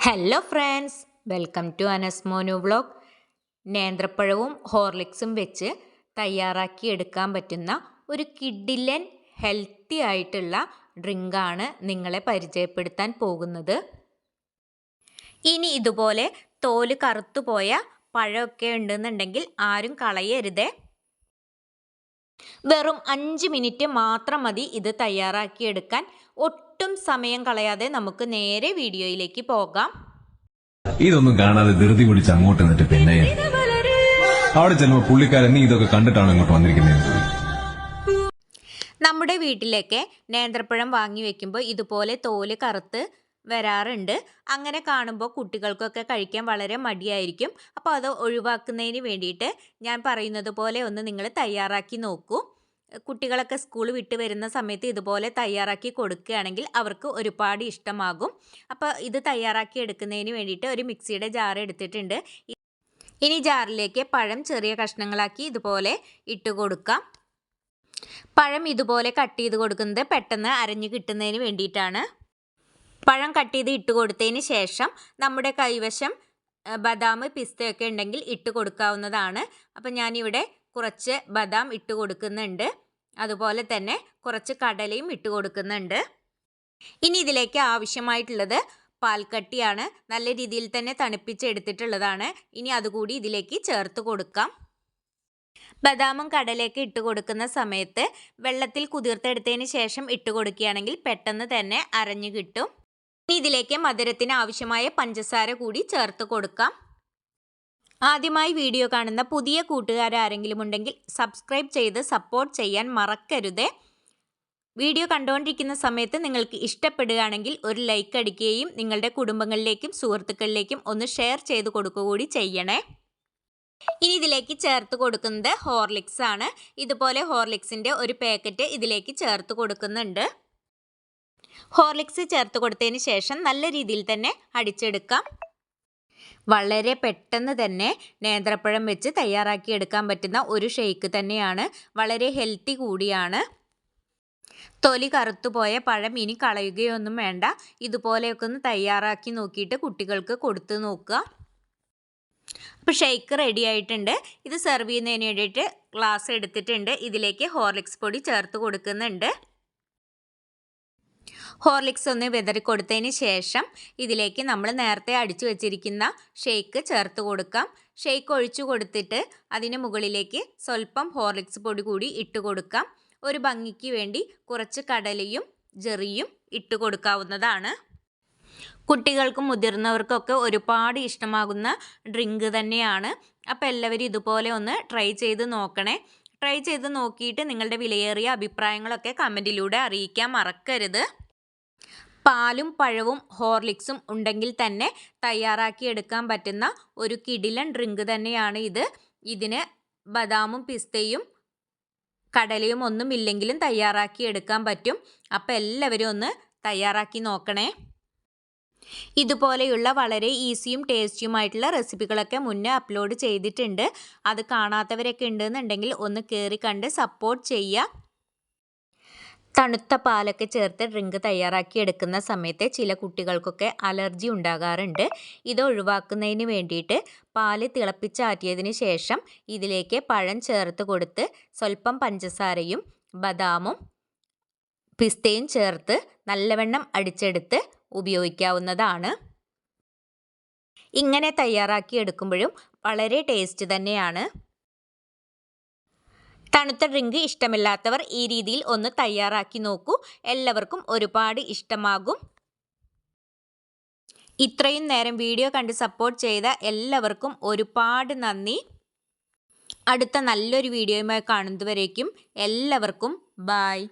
Hello friends welcome to Anas Monu vlog നേന്ത്രപ്പഴവും ഹോർലിക്സും വെച്ച് തയ്യാറാക്കി എടുക്കാൻ പറ്റുന്ന ഒരു കിഡിലൻ ഹെൽത്തി ആയിട്ടുള്ള ഡ്രിങ്കാണ് നിങ്ങളെ പരിചയപ്പെടുത്താൻ പോകുന്നത്. ഇനി ഇതുപോലെ തോൽ കറുത്തുപോയ പഴമൊക്കെ ഉണ്ടെന്നുണ്ടെങ്കിൽ ആരും കളയരുതേ. വെറും അഞ്ച് മിനിറ്റ് മാത്രം മതി ഇത് തയ്യാറാക്കിയെടുക്കാൻ. ഒട്ടും സമയം കളയാതെ നമുക്ക് നേരെ വീഡിയോയിലേക്ക് പോകാം. ഇതൊന്നും കാണാതെ ധൃതി പിടിച്ച് അങ്ങോട്ട് നിന്നിട്ട് പിന്നെ. അവിടെ ചെല്ലുമ്പോൾ പുള്ളിക്കാരൻ നീ ഇതൊക്കെ കണ്ടിട്ടാണ് ഇങ്ങോട്ട് വന്നിരിക്കുന്നത്? നമ്മുടെ വീട്ടിലേക്ക് നേന്ത്രപ്പഴം വാങ്ങി വെക്കുമ്പോൾ ഇതുപോലെ തോൽ കറുത്ത് വരാറുണ്ട്. അങ്ങനെ കാണുമ്പോൾ കുട്ടികൾക്കൊക്കെ കഴിക്കാൻ വളരെ മടിയായിരിക്കും. അപ്പോൾ അത് ഒഴിവാക്കുന്നതിന് വേണ്ടിയിട്ട് ഞാൻ പറയുന്നത് പോലെ ഒന്ന് നിങ്ങൾ തയ്യാറാക്കി നോക്കൂ. കുട്ടികളൊക്കെ സ്കൂൾ വിട്ട് വരുന്ന സമയത്ത് ഇതുപോലെ തയ്യാറാക്കി കൊടുക്കുകയാണെങ്കിൽ അവർക്ക് ഒരുപാട് ഇഷ്ടമാകും. അപ്പോൾ ഇത് തയ്യാറാക്കി എടുക്കുന്നതിന് വേണ്ടിയിട്ട് ഒരു മിക്സിയുടെ ജാർ എടുത്തിട്ടുണ്ട്. ഇനി ജാറിലേക്ക് പഴം ചെറിയ കഷ്ണങ്ങളാക്കി ഇതുപോലെ ഇട്ട് കൊടുക്കാം. പഴം ഇതുപോലെ കട്ട് ചെയ്ത് കൊടുക്കുന്നത് പെട്ടെന്ന് അരഞ്ഞു കിട്ടുന്നതിന് വേണ്ടിയിട്ടാണ്. പഴം കട്ട് ചെയ്ത് ഇട്ട് കൊടുത്തതിന് ശേഷം നമ്മുടെ കൈവശം ബദാം പിസ്തയൊക്കെ ഉണ്ടെങ്കിൽ ഇട്ട് കൊടുക്കാവുന്നതാണ്. അപ്പം ഞാനിവിടെ കുറച്ച് ബദാം ഇട്ട് കൊടുക്കുന്നുണ്ട്. അതുപോലെ തന്നെ കുറച്ച് കടലയും ഇട്ട് കൊടുക്കുന്നുണ്ട്. ഇനി ഇതിലേക്ക് ആവശ്യമായിട്ടുള്ളത് പാൽക്കട്ടിയാണ്. നല്ല രീതിയിൽ തന്നെ തണുപ്പിച്ചെടുത്തിട്ടുള്ളതാണ്. ഇനി അതുകൂടി ഇതിലേക്ക് ചേർത്ത് കൊടുക്കാം. ബദാമും കടലയൊക്കെ ഇട്ട് കൊടുക്കുന്ന സമയത്ത് വെള്ളത്തിൽ കുതിർത്തെടുത്തതിന് ശേഷം ഇട്ട് കൊടുക്കുകയാണെങ്കിൽ പെട്ടെന്ന് തന്നെ അരഞ്ഞു കിട്ടും. ഇനി ഇതിലേക്ക് മധുരത്തിന് ആവശ്യമായ പഞ്ചസാര കൂടി ചേർത്ത് കൊടുക്കാം. ആദ്യമായി വീഡിയോ കാണുന്ന പുതിയ കൂട്ടുകാരാരെങ്കിലും ഉണ്ടെങ്കിൽ സബ്സ്ക്രൈബ് ചെയ്ത് സപ്പോർട്ട് ചെയ്യാൻ മറക്കരുതേ. വീഡിയോ കണ്ടുകൊണ്ടിരിക്കുന്ന സമയത്ത് നിങ്ങൾക്ക് ഇഷ്ടപ്പെടുകയാണെങ്കിൽ ഒരു ലൈക്ക് അടിക്കുകയും നിങ്ങളുടെ കുടുംബങ്ങളിലേക്കും സുഹൃത്തുക്കളിലേക്കും ഒന്ന് ഷെയർ ചെയ്ത് കൊടുക്കുക കൂടി ചെയ്യണേ. ഇനി ഇതിലേക്ക് ചേർത്ത് കൊടുക്കുന്നത് ഹോർലിക്സ് ആണ്. ഇതുപോലെ ഹോർലിക്സിന്റെ ഒരു പാക്കറ്റ് ഇതിലേക്ക് ചേർത്ത് കൊടുക്കുന്നുണ്ട്. ഹോർലിക്സ് ചേർത്ത് കൊടുത്തതിന് ശേഷം നല്ല രീതിയിൽ തന്നെ അടിച്ചെടുക്കാം. വളരെ പെട്ടെന്ന് തന്നെ നേന്ത്രപ്പഴം വെച്ച് തയ്യാറാക്കി എടുക്കാൻ പറ്റുന്ന ഒരു ഷെയ്ക്ക് തന്നെയാണ്. വളരെ ഹെൽത്തി കൂടിയാണ്. തൊലി കറുത്തുപോയ പഴം ഇനി കളയുകയൊന്നും വേണ്ട. ഇതുപോലെയൊക്കെ ഒന്ന് തയ്യാറാക്കി നോക്കിയിട്ട് കുട്ടികൾക്ക് കൊടുത്തു നോക്കുക. അപ്പോൾ ഷെയ്ക്ക് റെഡി ആയിട്ടുണ്ട്. ഇത് സെർവ് ചെയ്യുന്നതിന് വേണ്ടിയിട്ട് ഗ്ലാസ് എടുത്തിട്ടുണ്ട്. ഇതിലേക്ക് ഹോർലിക്സ് പൊടി ചേർത്ത് കൊടുക്കുന്നുണ്ട്. ഹോർലിക്സ് ഒന്ന് വിതറി കൊടുത്തതിന് ശേഷം ഇതിലേക്ക് നമ്മൾ നേരത്തെ അടിച്ചു വെച്ചിരിക്കുന്ന ഷേക്ക് ചേർത്ത് കൊടുക്കാം. ഷേക്ക് ഒഴിച്ചു കൊടുത്തിട്ട് അതിന് മുകളിലേക്ക് സ്വല്പം ഹോർലിക്സ് പൊടി കൂടി ഇട്ട് കൊടുക്കാം. ഒരു ഭംഗിക്ക് വേണ്ടി കുറച്ച് കടലയും ജെറിയും ഇട്ട് കൊടുക്കാവുന്നതാണ്. കുട്ടികൾക്കും മുതിർന്നവർക്കൊക്കെ ഒരുപാട് ഇഷ്ടമാകുന്ന ഡ്രിങ്ക് തന്നെയാണ്. അപ്പോൾ എല്ലാവരും ഇതുപോലെ ഒന്ന് ട്രൈ ചെയ്ത് നോക്കണേ. ട്രൈ ചെയ്ത് നോക്കിയിട്ട് നിങ്ങളുടെ വിലയേറിയ അഭിപ്രായങ്ങളൊക്കെ കമന്റിലൂടെ അറിയിക്കാൻ മറക്കരുത്. പാലും പഴവും ഹോർലിക്സും ഉണ്ടെങ്കിൽ തന്നെ തയ്യാറാക്കി എടുക്കാൻ പറ്റുന്ന ഒരു കിടിലൻ ഡ്രിങ്ക് തന്നെയാണ് ഇത്. ഇതിന് ബദാമും പിസ്തയും കടലയും ഒന്നും ഇല്ലെങ്കിലും തയ്യാറാക്കി എടുക്കാൻ പറ്റും. അപ്പോൾ എല്ലാവരും ഒന്ന് തയ്യാറാക്കി നോക്കണേ. ഇതുപോലെയുള്ള വളരെ ഈസിയും ടേസ്റ്റിയുമായിട്ടുള്ള റെസിപ്പികളൊക്കെ മുന്നേ അപ്ലോഡ് ചെയ്തിട്ടുണ്ട്. അത് കാണാത്തവരൊക്കെ ഉണ്ടെന്നുണ്ടെങ്കിൽ ഒന്ന് കയറി കണ്ട് സപ്പോർട്ട് ചെയ്യുക. തണുത്ത പാലൊക്കെ ചേർത്ത് ഡ്രിങ്ക് തയ്യാറാക്കി എടുക്കുന്ന സമയത്ത് ചില കുട്ടികൾക്കൊക്കെ അലർജി ഉണ്ടാകാറുണ്ട്. ഇത് ഒഴിവാക്കുന്നതിന് വേണ്ടിയിട്ട് പാൽ തിളപ്പിച്ചാറ്റിയതിന് ശേഷം ഇതിലേക്ക് പഴം ചേർത്ത് കൊടുത്ത് സ്വല്പം പഞ്ചസാരയും ബദാമും പിസ്തയും ചേർത്ത് നല്ലവണ്ണം അടിച്ചെടുത്ത് ഉപയോഗിക്കാവുന്നതാണ്. ഇങ്ങനെ തയ്യാറാക്കി എടുക്കുമ്പോഴും വളരെ ടേസ്റ്റ് തന്നെയാണ്. തണുത്ത ഡ്രിങ്ക് ഇഷ്ടമില്ലാത്തവർ ഈ രീതിയിൽ ഒന്ന് തയ്യാറാക്കി നോക്കൂ. എല്ലാവർക്കും ഒരുപാട് ഇഷ്ടമാകും. ഇത്രയും നേരം വീഡിയോ കണ്ട് സപ്പോർട്ട് ചെയ്ത എല്ലാവർക്കും ഒരുപാട് നന്ദി. അടുത്ത നല്ലൊരു വീഡിയോയുമായി കാണുന്നതുവരേക്കും എല്ലാവർക്കും ബായ്